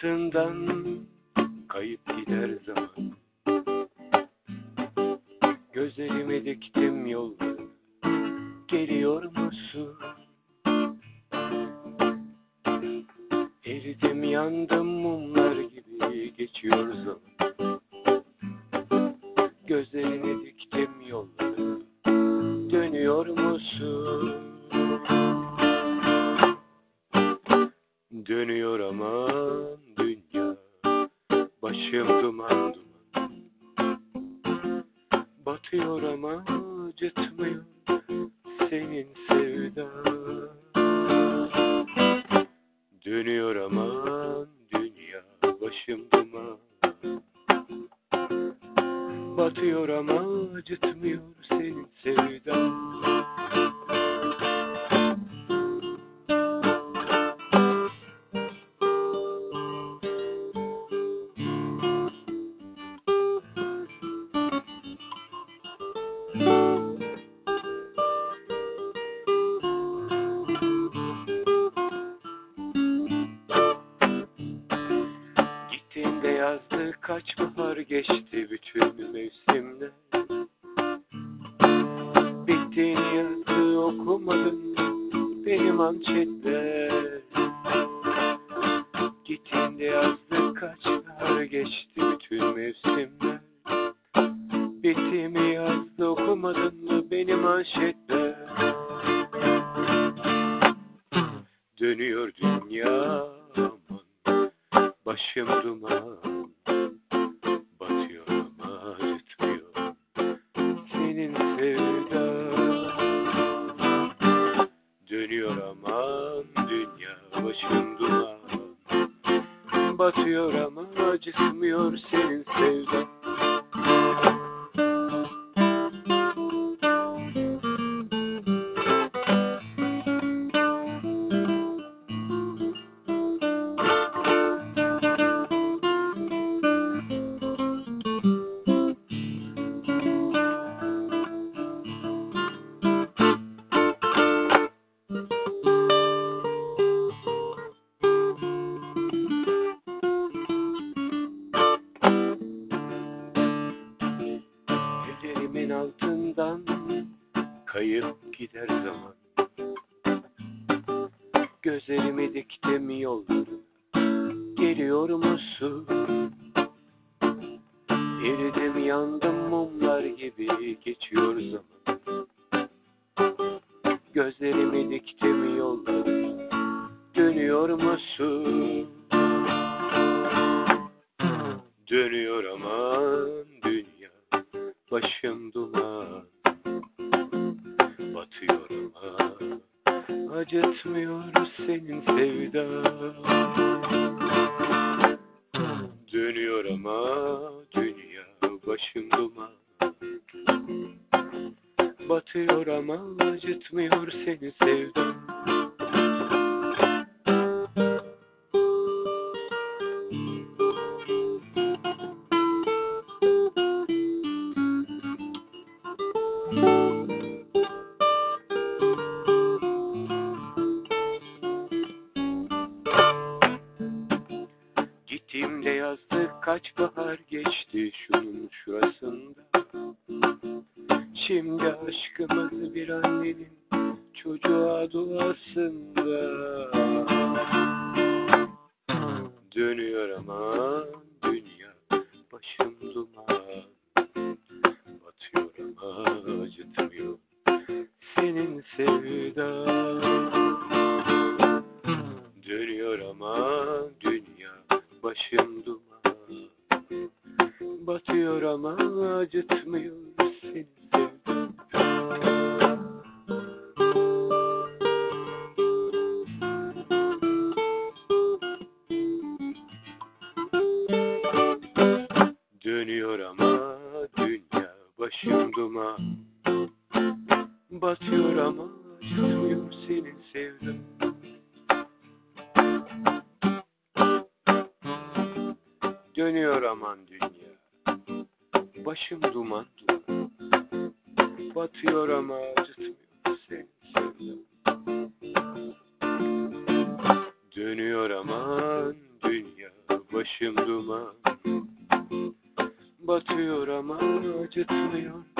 altından kayıp gider zaman Gözlerime diktim yolları Geliyor musun? Eridim yandım mumlar gibi geçiyor zaman Gözlerine diktim yolları Dönüyor musun? Dönüyor dünya Başım duman duman. Batıyor ama acıtmıyor Senin sevdan. Dönüyor aman dünya Başım duman. Batıyor ama acıtmıyor Senin sevdan kaç bahar geçti bütün mevsimler Bittiğini yazdı okumadım benim manşetler Gittiğinde yazdı kaç bahar geçti bütün mevsimler Bittiğimi yazdı okumadın mı benim manşetler Dönüyor dünya aman Başım duman dünya Başım duman Batıyor ama acıtmıyor senin sevdan gider zaman. Gözlerimi diktim yollara. Geliyor musun? Eridim yandım mumlar gibi geçiyor zaman. Gözlerimi diktim yollara. Dönüyor musun? Dönüyor aman dünya. Başım duman Acıtmıyor senin sevdan. Dönüyor ama dünya Başım duman Batıyor ama acıtmıyor senin sevdan kaç bahar geçti şunun şurasında? Şimdi aşkımız bir annenin çocuğa duasında Dönüyor aman dünya başım duman. Batıyor ama acıtmıyor senin sevdan Dönüyor aman dünya başım başım duman Batıyor ama acıtmıyor senin sevdim. Dönüyor aman dünya. Başım duman. Batıyor ama acıtmıyor seni sevdim. Dönüyor aman dünya başım duman Batıyor ama acıtmıyor